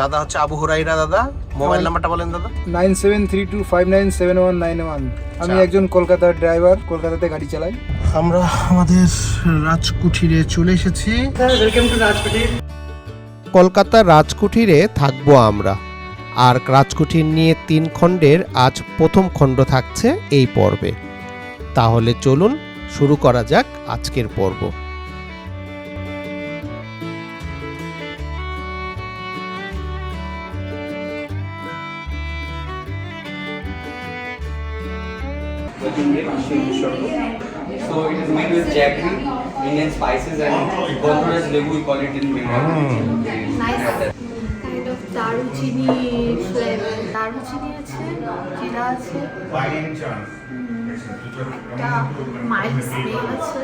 দাদা হচ্ছে আবু হুরাইরা দাদা। মোবাইল নাম্বারটা বলেন দাদা। Nine seven three two five nine seven one nine one. আমি আচ্ছা। একজন কলকাতার ড্রাইভার কলকাতাতে গাড়ি চালাই। আমরা আমাদের রাজকুঠিরে চলে এসেছি। ওয়েলকাম টু রাজকুটি কলকাতার রাজকুঠিরে থাকব আমরা। আর রাজকুঠির নিয়ে তিন খণ্ডের আজ প্রথম খণ্ড থাকছে এই পর্বে। তাহলে চলুন শুরু করা যাক আজকের পর্ব। So it is made with jaggery, Indian spices and Gondoras lebu we call it in Bengal. Kind of দারুচিনি ফ্লেভার দারুচিনি আছে জিরা আছে। একটা মাইল্ড স্মেল আছে।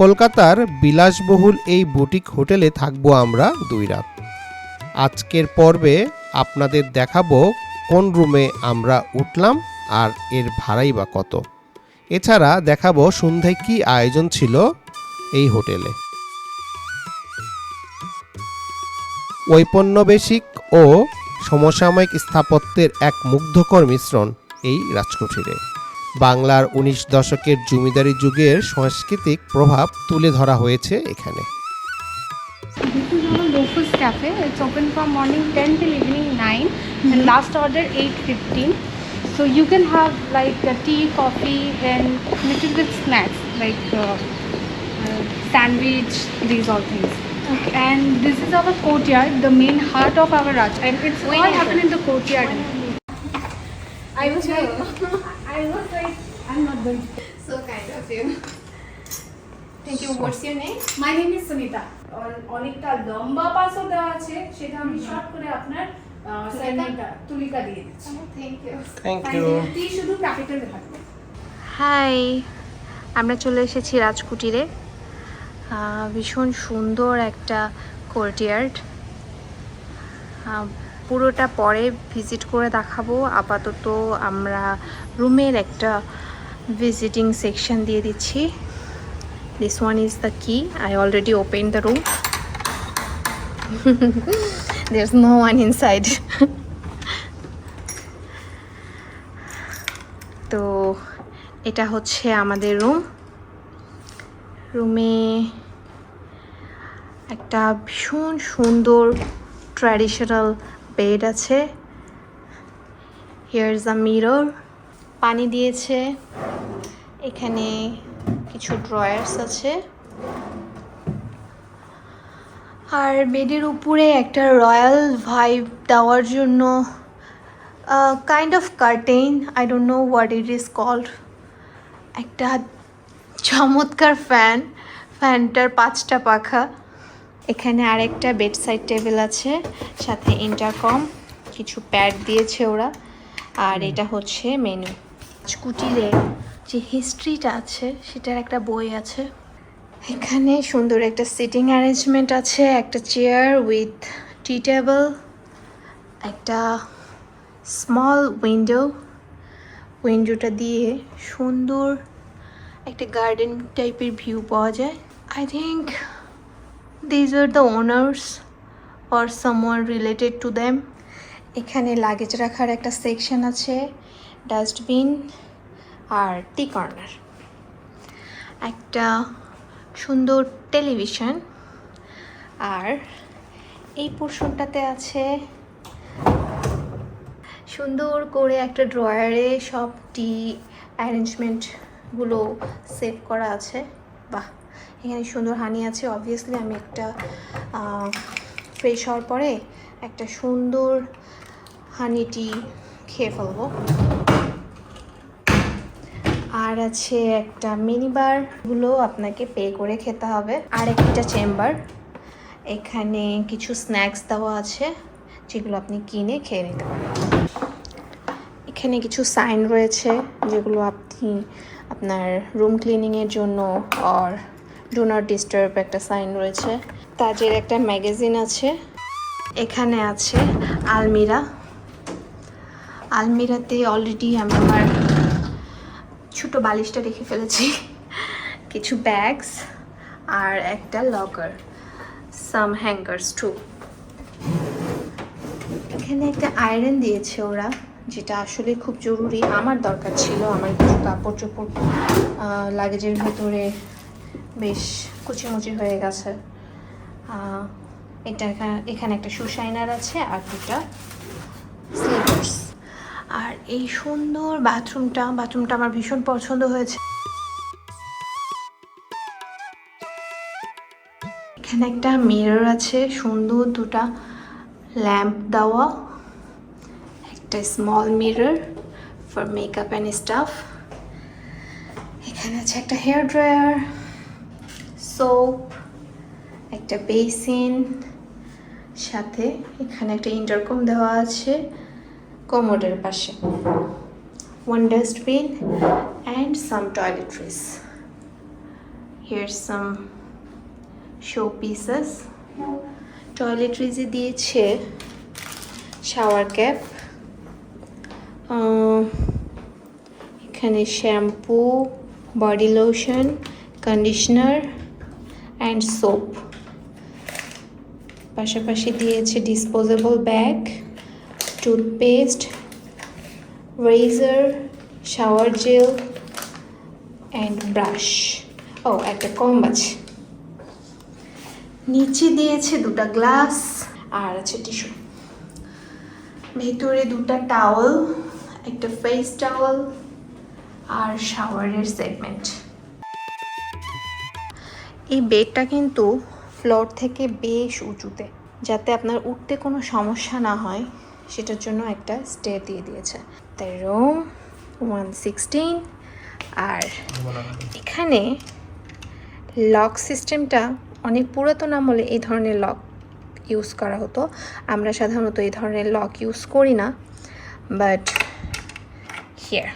কলকাতার বিলাসবহুল এই বুটিক হোটেলে থাকব আমরা দুই রাত। আজকের পর্বে আপনাদের দেখাবো কোন রুমে আমরা উঠলাম আর এর ভাড়াই বা কত? এছাড়া দেখাবো সন্ধ্যায় কী আয়োজন ছিল এই হোটেলে। ঔপন্যবেশিক ও সমসাময়িক স্থাপত্যের এক মুগ্ধকর মিশ্রণ এই রাজকুঠিরে। বাংলার উনিশ দশকের জমিদারি যুগের সাংস্কৃতিক প্রভাব তুলে ধরা হয়েছে এখানে। This is Loafers Cafe. It's open from morning 10 till evening. 9 and last order 8.15. So you can have like uh, tea, coffee and little bit snacks like uh, uh, sandwich, these all things. And this is our courtyard, the main heart of our Raj. And it's all happen in the courtyard. I was like, I was like, I'm not going to. So kind of you. Thank you. What's your name? My name is Sunita অনেকটা লম্বা পাসও দেওয়া আছে সেটা আমি short করে আপনার সাইনটা তুলিকা দিয়ে দিচ্ছি। Thank you. থ্যাংক ইউ তুই শুধু ক্যাপিটাল থাকবে। হাই আমরা চলে এসেছি রাজকুটিরে। ভীষণ সুন্দর একটা কোর্টিয়ার্ড পুরোটা পরে ভিজিট করে দেখাবো। আপাতত আমরা রুমের একটা ভিজিটিং সেকশন দিয়ে দিচ্ছি। This one is the key I already open the room there's no one inside. তো এটা হচ্ছে আমাদের রুম রুমে একটা ভীষণ সুন্দর ট্র্যাডিশনাল বেড আছে। হিয়ার ইজ আ মিরর পানি দিয়েছে। এখানে কিছু ড্রয়ার্স আছে। আর বেডের উপরে একটা রয়্যাল ভাইব দেওয়ার জন্য kind of curtain I don't know what it is called একটা চমৎকার ফ্যান ফ্যানটার পাঁচটা পাখা। এখানে আরেকটা বেড সাইড টেবিল আছে সাথে ইন্টারকম কিছু প্যাড দিয়েছে ওরা আর এটা হচ্ছে মেনু কুটিরে যে হিস্ট্রিটা আছে সেটার একটা বই আছে। এখানে সুন্দর একটা সিটিং অ্যারেঞ্জমেন্ট আছে, একটা চেয়ার উইথ টি টেবিল, একটা স্মল উইন্ডো। উইন্ডোটা দিয়ে সুন্দর একটা গার্ডেন টাইপের ভিউ পাওয়া যায়। I think these are the owners or someone related to them এখানে লাগেজ রাখার একটা সেকশন আছে ডাস্টবিন আর টি কর্নার একটা সুন্দর টেলিভিশন। আর এই পোর্শনটাতে আছে সুন্দর করে একটা ড্রয়ারে সব টি অ্যারেঞ্জমেন্টগুলো সেভ করা আছে। বাহ, এখানে সুন্দর হানি আছে। অবভিয়াসলি আমি একটা ফ্রেশ হওয়ার পরে একটা সুন্দর হানি টি খেয়ে ফেলব। আর আছে একটা মিনি বারগুলো আপনাকে পে করে খেতে হবে। আর একটা চেম্বার এখানে কিছু স্ন্যাক্স দেওয়া আছে, যেগুলো আপনি কিনে খেয়ে নিতে পারেন। এখানে কিছু সাইন রয়েছে, যেগুলো আপনি আপনার রুম ক্লিনিংয়ের জন্য আর ডো নট ডিস্টার্ব একটা সাইন রয়েছে। তাজের একটা ম্যাগাজিন আছে। এখানে আছে আলমিরা। আলমিরাতে অলরেডি আমি আমার ছোটো বালিশটা রেখে ফেলেছি। কিছু ব্যাগস আর একটা লকার সাম হ্যাঙ্গার্স টু এখানে একটা আয়রন দিয়েছে ওরা, যেটা আসলে খুব জরুরি। আমার দরকার ছিল, আমার কিছু কাপড় চোপড় লাগেজের ভেতরে বেশ কুচিমুচি হয়ে গেছে। এটা এখানে একটা শুশাইনার আছে আর দুটা আর এই সুন্দর বাথরুমটা বাথরুমটা আমার ভীষণ পছন্দ হয়েছে। এখানে একটা মিরর আছে, সুন্দর দুটা ল্যাম্প দেওয়া, একটা small mirror for makeup and stuff এখানে আছে একটা হেয়ার ড্রায়ার সোপ একটা বেসিন সাথে এখানে একটা ইন্টারকম দেওয়া আছে। কোমোডের পাশে। One dustbin and some toiletries here some show pieces টয়লেট্রিজে দিয়েছে শাওয়ার ক্যাপ এখানে shampoo body lotion conditioner and soap পাশাপাশি দিয়েছে disposable bag toothpaste razor shower gel and brush ও একটা কম আছে। নিচে দিয়েছে দুটা গ্লাস। আর আছে টিস্যু। ভেতরে দুটা টাওয়েল একটা ফেস টাওয়েল আর শাওয়ারের সেগমেন্ট এই বেডটা কিন্তু ফ্লোর থেকে বেশ উঁচুতে যাতে আপনার উঠতে কোনো সমস্যা না হয়। সেটার জন্য একটা স্টে দিয়ে দিয়েছে। তাই রোম ওয়ান সিক্সটিন আর এখানে লক সিস্টেমটা অনেক পুরাতন আমলে এই ধরনের লক ইউজ করা হতো। আমরা সাধারণত এই ধরনের লক ইউজ করি না বাট হিয়ার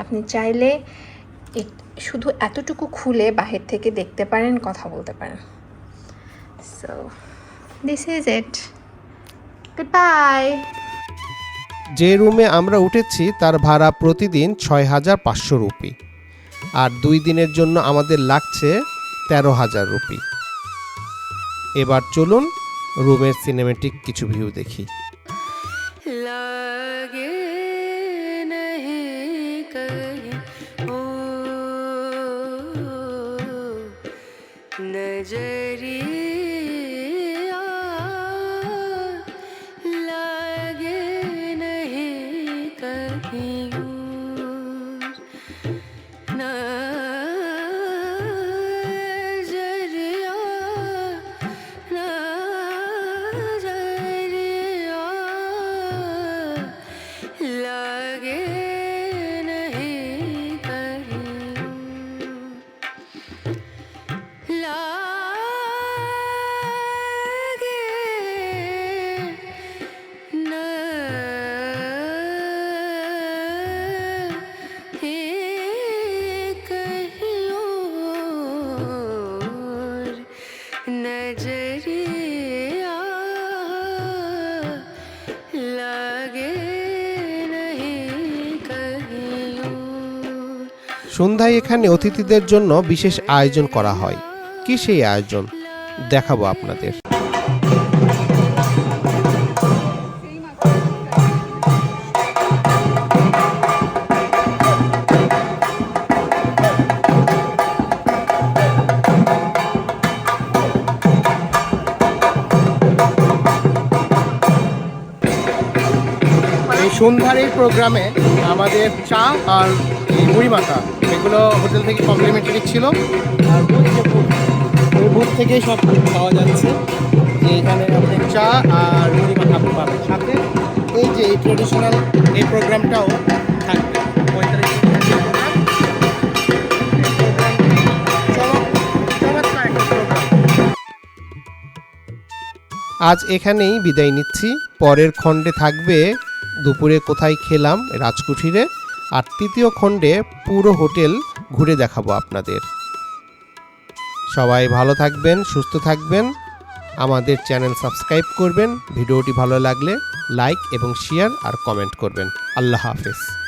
আপনি চাইলে শুধু এতটুকু খুলে বাহির থেকে দেখতে পারেন, কথা বলতে পারেন। So this is it good bye যে রুমে আমরা উঠেছি তার ভাড়া প্রতিদিন ছয় হাজার পাঁচশো রুপি আর দুই দিনের জন্য আমাদের লাগছে তেরো হাজার রুপি এবার চলুন রুমের সিনেমেটিক কিছু ভিউ দেখি लागे সন্ধ্যায় এখানে অতিথিদের জন্য বিশেষ আয়োজন করা হয়। কি সেই আয়োজন? দেখাবো আপনাদের। সন্ধ্যার এই প্রোগ্রামে আমাদের চা আর মুড়ি মাখা এগুলো হোটেল থেকে কমপ্লিমেন্টারি ছিল। আর ওই বুথ থেকেই সব পাওয়া যাচ্ছে। যে এখানে আমাদের চা আর মুড়ি মাখা আপনি পাবেন সাথে এই যে এই ট্রেডিশনাল এই প্রোগ্রামটাও। আজ এখানেই বিদায় নিচ্ছি। পরের খণ্ডে থাকবে দুপুরে কোথায় খেলাম রাজকুঠিরে। আর তৃতীয় খণ্ডে পুরো হোটেল ঘুরে দেখাবো আপনাদের। সবাই ভালো থাকবেন, সুস্থ থাকবেন। আমাদের চ্যানেল সাবস্ক্রাইব করবেন। ভিডিওটি ভালো লাগলে লাইক এবং শেয়ার আর কমেন্ট করবেন। আল্লাহ হাফেজ।